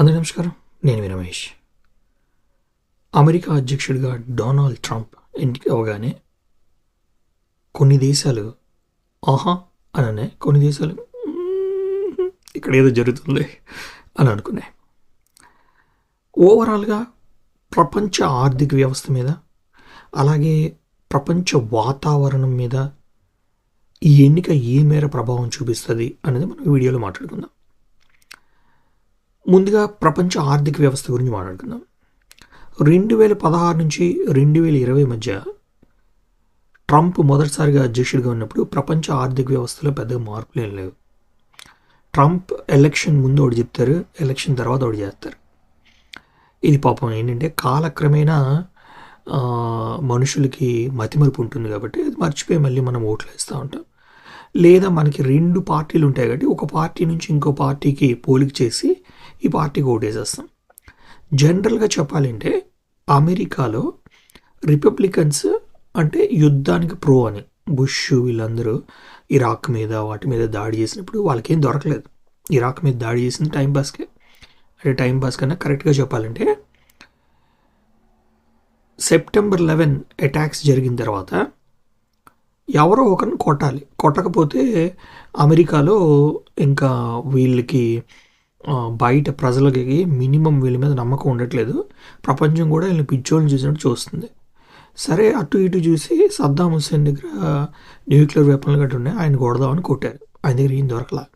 అందరి నమస్కారం. నేను రమేష్. అమెరికా అధ్యక్షుడిగా డొనాల్డ్ ట్రంప్ ఎన్నిక అవగానే కొన్ని దేశాలు ఆహా అని కొన్ని దేశాలు ఇక్కడ ఏదో జరుగుతుంది అని అనుకున్నాయి. ఓవరాల్గా ప్రపంచ ఆర్థిక వ్యవస్థ మీద అలాగే ప్రపంచ వాతావరణం మీద ఈ ఎన్నిక ఏ మేర ప్రభావం చూపిస్తుంది అనేది మనం వీడియోలో మాట్లాడుకుందాం. ముందుగా ప్రపంచ ఆర్థిక వ్యవస్థ గురించి మాట్లాడుకుందాం. రెండు వేల పదహారు నుంచి రెండు వేల ఇరవై మధ్య ట్రంప్ మొదటిసారిగా అధ్యక్షుడిగా ఉన్నప్పుడు ప్రపంచ ఆర్థిక వ్యవస్థలో పెద్దగా మార్పులు ఏం లేవు. ట్రంప్ ఎలక్షన్ ముందు ఒకటి చెప్తారు ఎలక్షన్ తర్వాత ఒకటి చేస్తారు. ఇది పాపం ఏంటంటే కాలక్రమేణా మనుషులకి మతిమరుపు ఉంటుంది కాబట్టి అది మర్చిపోయి మళ్ళీ మనం ఓట్లు వేస్తూ ఉంటాం. లేదా మనకి రెండు పార్టీలు ఉంటాయి కాబట్టి ఒక పార్టీ నుంచి ఇంకో పార్టీకి పోలిక చేసి ఈ పార్టీకి ఓటేసేస్తాం. జనరల్గా చెప్పాలంటే అమెరికాలో రిపబ్లికన్స్ అంటే యుద్ధానికి ప్రో అని. బుష్ వీళ్ళందరూ ఇరాక్ మీద వాటి మీద దాడి చేసినప్పుడు వాళ్ళకేం దొరకలేదు. ఇరాక్ మీద దాడి చేసింది టైంపాస్కే అంటే టైంపాస్ కన్నా కరెక్ట్గా చెప్పాలంటే సెప్టెంబర్ లెవెన్ అటాక్స్ జరిగిన తర్వాత ఎవరో ఒకరిని కొట్టాలి. కొట్టకపోతే అమెరికాలో ఇంకా వీళ్ళకి బయట ప్రజలకి మినిమం వీళ్ళ మీద నమ్మకం ఉండట్లేదు. ప్రపంచం కూడా వీళ్ళని పిచ్చోళ్ళని చూసినట్టు చూస్తుంది. సరే అటు ఇటు చూసి సద్దాం హుస్సేన్ దగ్గర న్యూక్లియర్ వెపన్లు గట్రా ఉన్నాయి ఆయన కొడదామని కొట్టారు. ఆయన దగ్గర ఏం దొరకలా?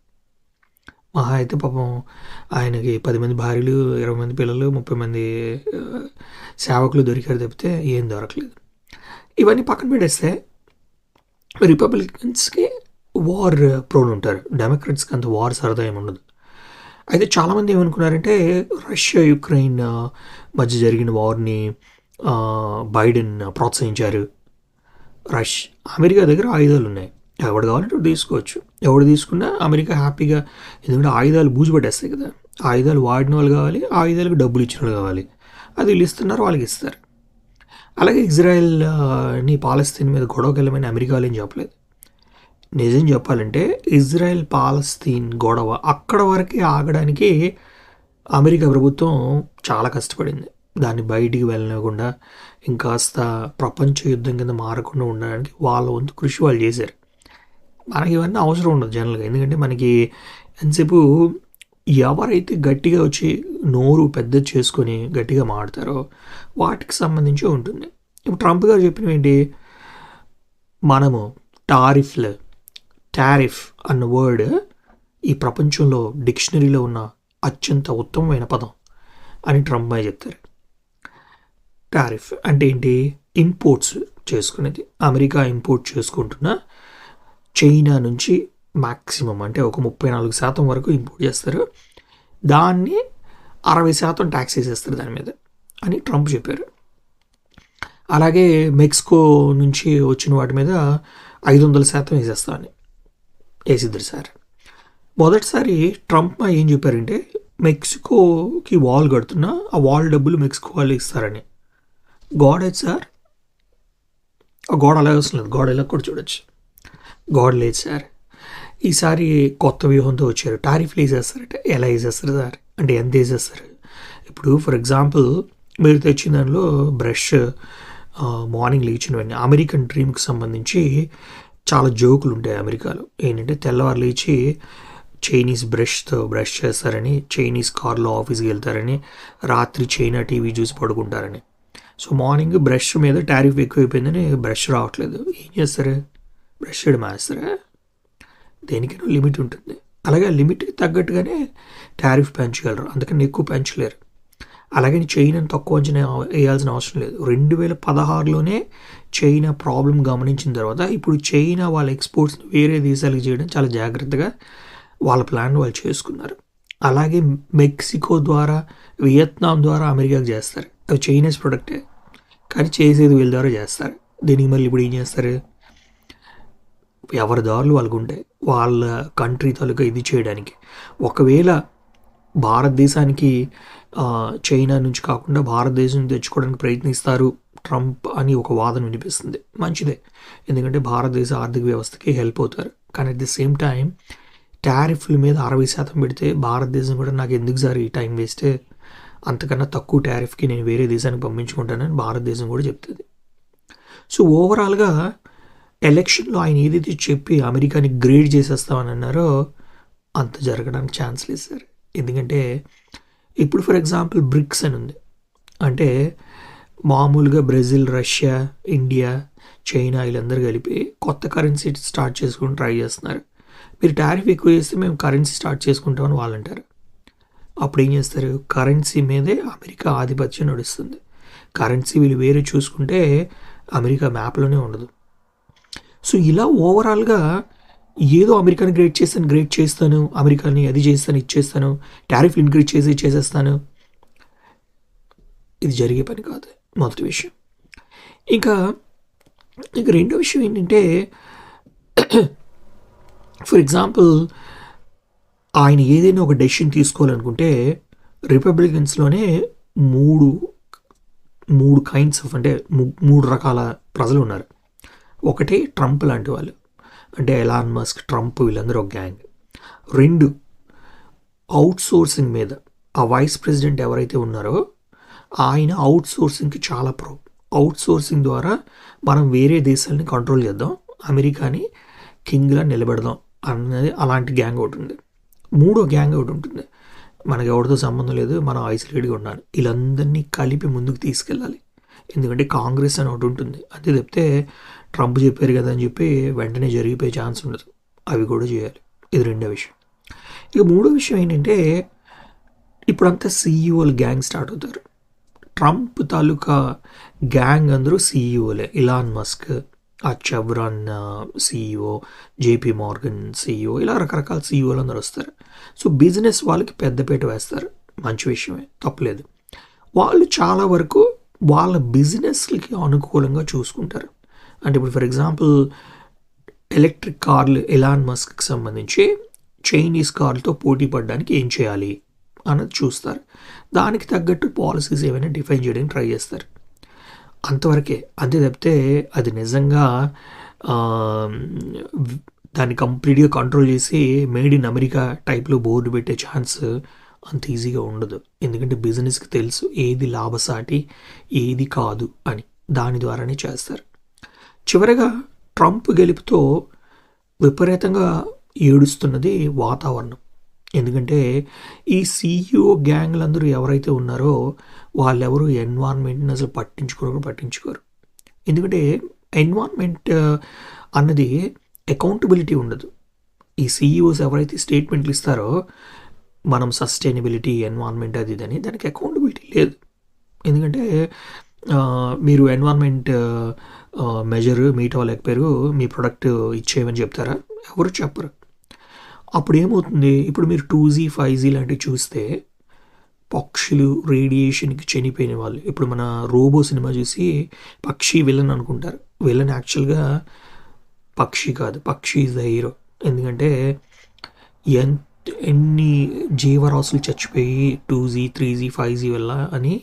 మహా అయితే పాపం ఆయనకి పది మంది భార్యలు ఇరవై మంది పిల్లలు ముప్పై మంది సేవకులు దొరికారు తప్పితే ఏం దొరకలేదు. ఇవన్నీ పక్కన పెట్టేస్తే రిపబ్లికన్స్కి వార్ ప్రోన్ ఉంటారు. డెమోక్రట్స్కి అంత వార్ సరదా ఏమి ఉండదు. అయితే చాలామంది ఏమనుకున్నారంటే రష్యా యుక్రెయిన్ మధ్య జరిగిన వార్ని బైడెన్ ప్రోత్సహించారు. రష్ అమెరికా దగ్గర ఆయుధాలు ఉన్నాయి. ఎవడు కావాలంటే తీసుకోవచ్చు. ఎవడు తీసుకున్నా అమెరికా హ్యాపీగా ఎందుకంటే ఆయుధాలు బూజుపట్టేస్తాయి కదా. ఆయుధాలు వాడిన వాళ్ళు కావాలి ఆయుధాలకు డబ్బులు ఇచ్చిన వాళ్ళు కావాలి. అది వీళ్ళు ఇస్తున్నారు వాళ్ళకి ఇస్తారు. అలాగే ఇజ్రాయెల్ని పాలస్తీన్ మీద గొడవకి వెళ్ళమని అమెరికాలో ఏం చెప్పలేదు. నిజం చెప్పాలంటే ఇజ్రాయెల్ పాలస్తీన్ గొడవ అక్కడ వరకే ఆగడానికి అమెరికా ప్రభుత్వం చాలా కష్టపడింది. దాన్ని బయటికి వెళ్ళనివ్వకుండా ఇంకాస్త ప్రపంచ యుద్ధం కింద మారకుండా ఉండడానికి వాళ్ళ వంతు కృషి వాళ్ళు చేశారు. మనకి ఇవన్నీ అవసరం ఉండదు జనరల్గా. ఎందుకంటే మనకి ఎంతసేపు ఎవరైతే గట్టిగా వచ్చి నోరు పెద్ద చేసుకొని గట్టిగా మాడతారో వాటికి సంబంధించి ఉంటుంది. ఇప్పుడు ట్రంప్ గారు చెప్పినవి ఏంటి? మనము టారిఫ్లు టారిఫ్ అన్న వర్డ్ ఈ ప్రపంచంలో డిక్షనరీలో ఉన్న అత్యంత ఉత్తమమైన పదం అని ట్రంప్ అయ్య చెప్తారు. టారిఫ్ అంటే ఏంటి? ఇంపోర్ట్స్ చేసుకునేది. అమెరికా ఇంపోర్ట్ చేసుకుంటున్న చైనా నుంచి మ్యాక్సిమం అంటే ఒక ముప్పై నాలుగు శాతం వరకు ఇంపోర్ట్ చేస్తారు. దాన్ని అరవై శాతం ట్యాక్స్ వేసేస్తారు దాని మీద అని ట్రంప్ చెప్పారు. అలాగే మెక్సికో నుంచి వచ్చిన వాటి మీద ఐదు వందల శాతం వేసేస్తామని. వేసిద్దరు సార్. మొదటిసారి ట్రంప్ మా ఏం చెప్పారంటే మెక్సికోకి వాల్ కడుతున్నా ఆ వాల్ డబ్బులు మెక్సికో వాళ్ళు ఇస్తారని. గోడ ఏది సార్? ఆ గోడ అలాగే వస్తుంది గోడ ఇలా కూడా చూడొచ్చు. గోడ లేదు సార్. ఈసారి కొత్త వ్యూహంతో వచ్చారు. టారిఫ్లు వేసేస్తారంటే. ఎలా వేసేస్తారు సార్? అంటే ఎంత వేసేస్తారు? ఇప్పుడు ఫర్ ఎగ్జాంపుల్ మీరు తెచ్చిన దానిలో బ్రష్ మార్నింగ్ లేచినవన్నీ అమెరికన్ డ్రీమ్కి సంబంధించి చాలా జోకులు ఉంటాయి అమెరికాలో. ఏంటంటే తెల్లవారు లేచి చైనీస్ బ్రష్తో బ్రష్ చేస్తారని చైనీస్ కార్లో ఆఫీస్కి వెళ్తారని రాత్రి చైనా టీవీ చూసి పడుకుంటారని. సో మార్నింగ్ బ్రష్ మీద టారిఫ్ ఎక్కువైపోయిందని బ్రష్ రావట్లేదు. ఏం చేస్తారు? బ్రష్ చేయడం మానేస్తారా? దేనికైనా లిమిట్ ఉంటుంది. అలాగే లిమిట్ లిమిట్కి తగ్గట్టుగానే టారిఫ్ పెంచగలరు. అందుకని ఎక్కువ పెంచలేరు. అలాగే చైనాని తక్కువ అంచనా వేయాల్సిన అవసరం లేదు. రెండు వేల పదహారులోనే చైనా ప్రాబ్లం గమనించిన తర్వాత ఇప్పుడు చైనా వాళ్ళ ఎక్స్పోర్ట్స్ని వేరే దేశాలకు చేయడం చాలా జాగ్రత్తగా వాళ్ళ ప్లాన్ వాళ్ళు చేసుకున్నారు. అలాగే మెక్సికో ద్వారా వియత్నాం ద్వారా అమెరికాకు చేస్తారు. అవి చైనీస్ ప్రొడక్టే. కానీ చేసేది వీళ్ళ ద్వారా చేస్తారు. దీనికి మళ్ళీ ఇప్పుడు ఏం చేస్తారు? ఎవరి దారులు వాళ్ళకు ఉంటాయి. వాళ్ళ కంట్రీ తాలూకా ఇది చేయడానికి. ఒకవేళ భారతదేశానికి చైనా నుంచి కాకుండా భారతదేశం తెచ్చుకోవడానికి ప్రయత్నిస్తారు ట్రంప్ అని ఒక వాదన వినిపిస్తుంది. మంచిదే. ఎందుకంటే భారతదేశ ఆర్థిక వ్యవస్థకి హెల్ప్ అవుతారు. కానీ అట్ ది సేమ్ టైం ట్యారిఫ్ల మీద అరవై శాతం పెడితే భారతదేశం కూడా నాకు ఎందుకు సార్ ఈ టైం వేస్తే అంతకన్నా తక్కువ టారిఫ్కి నేను వేరే దేశానికి పంపించుకుంటానని భారతదేశం కూడా చెప్తుంది. సో ఓవరాల్గా ఎలక్షన్లో ఆయన ఏదైతే చెప్పి అమెరికాని గ్రేడ్ చేసేస్తామని అన్నారో అంత జరగడానికి ఛాన్స్ లేదు సార్. ఎందుకంటే ఇప్పుడు ఫర్ ఎగ్జాంపుల్ బ్రిక్స్ అని ఉంది. అంటే మామూలుగా బ్రెజిల్ రష్యా ఇండియా చైనా వీళ్ళందరూ కలిపి కొత్త కరెన్సీ స్టార్ట్ చేసుకుని ట్రై చేస్తున్నారు. మీరు టారిఫ్ ఎక్కువ చేస్తే మేము కరెన్సీ స్టార్ట్ చేసుకుంటామని వాళ్ళు అంటారు. అప్పుడు ఏం చేస్తారు? కరెన్సీ మీదే అమెరికా ఆధిపత్యం నడుస్తుంది. కరెన్సీ వీళ్ళు వేరే చూసుకుంటే అమెరికా మ్యాప్లోనే ఉండదు. సో ఇలా ఓవరాల్గా ఏదో అమెరికాని గ్రేట్ చేస్తాను గ్రేట్ చేస్తాను అమెరికాని అది చేస్తాను ఇది చేస్తాను టారిఫ్ ఇంక్రీజ్ చేసి చేసేస్తాను. ఇది జరిగే పని కాదు మొదటి విషయం. ఇంకా ఇక రెండో విషయం ఏంటంటే ఫర్ ఎగ్జాంపుల్ ఆయన ఏదైనా ఒక డెసిషన్ తీసుకోవాలనుకుంటే రిపబ్లికన్స్లోనే మూడు మూడు కైండ్స్ ఆఫ్ అంటే మూడు రకాల ప్రజలు ఉన్నారు. ఒకటి ట్రంప్ లాంటి వాళ్ళు. అంటే ఎలాన్ మస్క్ ట్రంప్ వీళ్ళందరూ ఒక గ్యాంగ్ రెండు అవుట్ సోర్సింగ్ మీద ఆ వైస్ ప్రెసిడెంట్ ఎవరైతే ఉన్నారో ఆయన అవుట్ సోర్సింగ్కి చాలా ప్రో అవుట్ సోర్సింగ్ ద్వారా మనం వేరే దేశాలని కంట్రోల్ చేద్దాం అమెరికాని కింగ్లా నిలబెడదాం అన్నది అలాంటి గ్యాంగ్ ఒకటి ఉంది. మూడో గ్యాంగ్ ఒకటి ఉంటుంది. మనకి ఎవరితో సంబంధం లేదు మనం ఐసోలేట్గా ఉండాలి. వీళ్ళందరినీ కలిపి ముందుకు తీసుకెళ్ళాలి. ఎందుకంటే కాంగ్రెస్ అని ఒకటి ఉంటుంది. అంతే తప్పితే ట్రంప్ చెప్పారు కదా అని చెప్పి వెంటనే జరిగిపోయే ఛాన్స్ ఉండదు. అవి కూడా చేయాలి. ఇది రెండో విషయం. ఇక మూడో విషయం ఏంటంటే ఇప్పుడంతా సీఈఓలు గ్యాంగ్ స్టార్ట్ అవుతారు. ట్రంప్ తాలూకా గ్యాంగ్ అందరూ సీఈఓలే ఇలాన్ మస్క్ ఆ Chevron CEO JP Morgan CEO ఇలా రకరకాల సీఈఓలు అందరూ వస్తారు. సో బిజినెస్ వాళ్ళకి పెద్దపీట వేస్తారు. మంచి విషయమే. తప్పలేదు. వాళ్ళు చాలా వరకు వాళ్ళ బిజినెస్లకి అనుకూలంగా చూసుకుంటారు. అంటే ఇప్పుడు ఫర్ ఎగ్జాంపుల్ ఎలక్ట్రిక్ కార్లు ఎలాన్ మస్క్కి సంబంధించి చైనీస్ కార్లతో పోటీ పడడానికి ఏం చేయాలి అన్నది చూస్తారు. దానికి తగ్గట్టు పాలసీస్ ఏమైనా డిఫైన్ చేయడానికి ట్రై చేస్తారు. అంతవరకే అంతే తప్పితే అది నిజంగా దాన్ని కంప్లీట్గా కంట్రోల్ చేసి మేడ్ ఇన్ అమెరికా టైప్లో బోర్డు పెట్టే ఛాన్స్ అంత ఈజీగా ఉండదు. ఎందుకంటే బిజినెస్కి తెలుసు ఏది లాభసాటి ఏది కాదు అని. దాని ద్వారానే చేస్తారు. చివరగా ట్రంప్ గెలుపుతో విపరీతంగా ఏడుస్తున్నది వాతావరణం. ఎందుకంటే ఈ సీఈఓ గ్యాంగ్లందరూ ఎవరైతే ఉన్నారో వాళ్ళెవరు ఎన్వాన్మెంట్ని అసలు పట్టించుకోరు పట్టించుకోరు. ఎందుకంటే ఎన్వాన్మెంట్ అన్నది అకౌంటబిలిటీ ఉండదు. ఈ సీఈఓస్ ఎవరైతే స్టేట్మెంట్లు ఇస్తారో మనం సస్టైనబిలిటీ ఎన్వాన్మెంట్ అది ఇదని దానికి అకౌంటబిలిటీ లేదు. ఎందుకంటే మీరు ఎన్వైర్న్మెంట్ మెజర్ మీట్ అవ్వలేకపోయారు మీ ప్రోడక్ట్ ఇచ్చేయమని చెప్తారా? ఎవరు చెప్పరు. అప్పుడు ఏమవుతుంది? ఇప్పుడు మీరు టూ జీ ఫైవ్ జీ లాంటివి చూస్తే పక్షులు రేడియేషన్కి చనిపోయిన వాళ్ళు ఇప్పుడు మన రోబో సినిమా చూసి పక్షి విలన్ అనుకుంటారు. విలన్ యాక్చువల్గా పక్షి కాదు. పక్షి ఇస్ ద హీరో ఎందుకంటే ఎంత ఎన్ని జీవరాశులు చచ్చిపోయి two G three G five G వల్ల అని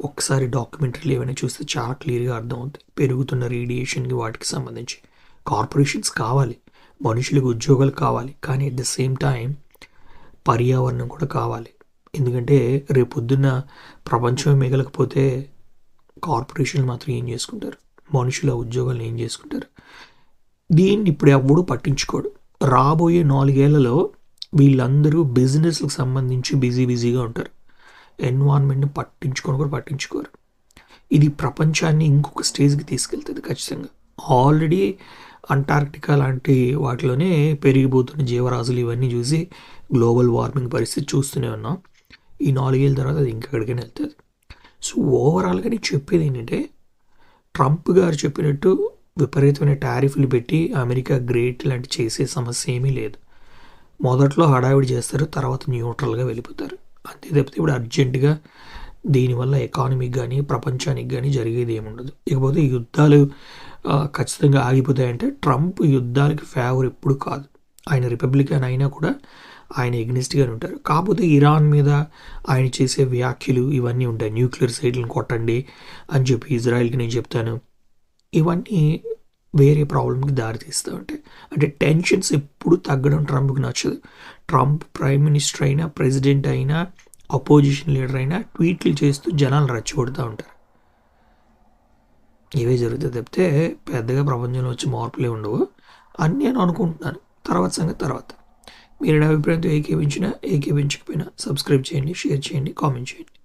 ఒకసారి డాక్యుమెంటరీలు ఏమైనా చూస్తే చాలా క్లియర్గా అర్థమవుతుంది పెరుగుతున్న రేడియేషన్కి వాటికి సంబంధించి. కార్పొరేషన్స్ కావాలి మనుషులకు ఉద్యోగాలు కావాలి కానీ అట్ ద సేమ్ టైం పర్యావరణం కూడా కావాలి. ఎందుకంటే రేపు ప్రపంచం మిగలకపోతే కార్పొరేషన్లు మాత్రం ఏం చేసుకుంటారు? మనుషుల ఉద్యోగాలు ఏం చేసుకుంటారు? దీన్ని ఇప్పుడు ఎవడు పట్టించుకోడు. రాబోయే నాలుగేళ్ళలో వీళ్ళందరూ బిజినెస్లకు సంబంధించి బిజీ బిజీగా ఉంటారు. ఎన్వాన్మెంట్ని పట్టించుకొని కూడా పట్టించుకోరు. ఇది ప్రపంచాన్ని ఇంకొక స్టేజ్కి తీసుకెళ్తుంది ఖచ్చితంగా. ఆల్రెడీ అంటార్క్టికా లాంటి వాటిలోనే పెరిగిపోతున్న జీవరాశులు ఇవన్నీ చూసి గ్లోబల్ వార్మింగ్ పరిస్థితి చూస్తూనే ఉన్నాం. ఈ నాలుగేళ్ళ తర్వాత అది ఇంకెక్కడికైనా వెళ్తుంది. సో ఓవరాల్గా నేను చెప్పేది ఏంటంటే ట్రంప్ గారు చెప్పినట్టు విపరీతమైన టారిఫ్లు పెట్టి అమెరికా గ్రేట్ లాంటి చేసే సమస్య ఏమీ లేదు. మొదట్లో హడావిడి చేస్తారు తర్వాత న్యూట్రల్గా వెళ్ళిపోతారు. అంతే తప్పితే ఇప్పుడు అర్జెంటుగా దీనివల్ల ఎకానమీకి కానీ ప్రపంచానికి కానీ జరిగేది ఏముండదు. ఇకపోతే యుద్ధాలు ఖచ్చితంగా ఆగిపోతాయంటే ట్రంప్ యుద్ధాలకి ఫేవర్ ఎప్పుడు కాదు. ఆయన రిపబ్లికన్ అయినా కూడా ఆయన ఎగ్నిస్ట్గానే ఉంటారు. కాకపోతే ఇరాన్ మీద ఆయన చేసే వ్యాఖ్యలు ఇవన్నీ ఉంటాయి. న్యూక్లియర్ సైట్లను కొట్టండి అని చెప్పి ఇజ్రాయెల్కి నేను చెప్తాను. ఇవన్నీ వేరే ప్రాబ్లంకి దారితీస్తూ ఉంటాయి అంటే టెన్షన్స్ ఎప్పుడు తగ్గడం ట్రంప్కి నచ్చదు. ట్రంప్ ప్రైమ్ మినిస్టర్ అయినా ప్రెసిడెంట్ అయినా అపోజిషన్ లీడర్ అయినా ట్వీట్లు చేస్తూ జనాలు రచ్చగొడుతూ ఉంటారు. ఇవే జరుగుతాయి తప్పితే పెద్దగా ప్రపంచంలో వచ్చి మార్పులే ఉండవు. అని నేను అనుకుంటున్నాను. తర్వాత సంగతి తర్వాత. మీరు నా అభిప్రాయంతో ఏకీపించినా ఏకీపించకపోయినా సబ్స్క్రైబ్ చేయండి షేర్ చేయండి కామెంట్ చేయండి.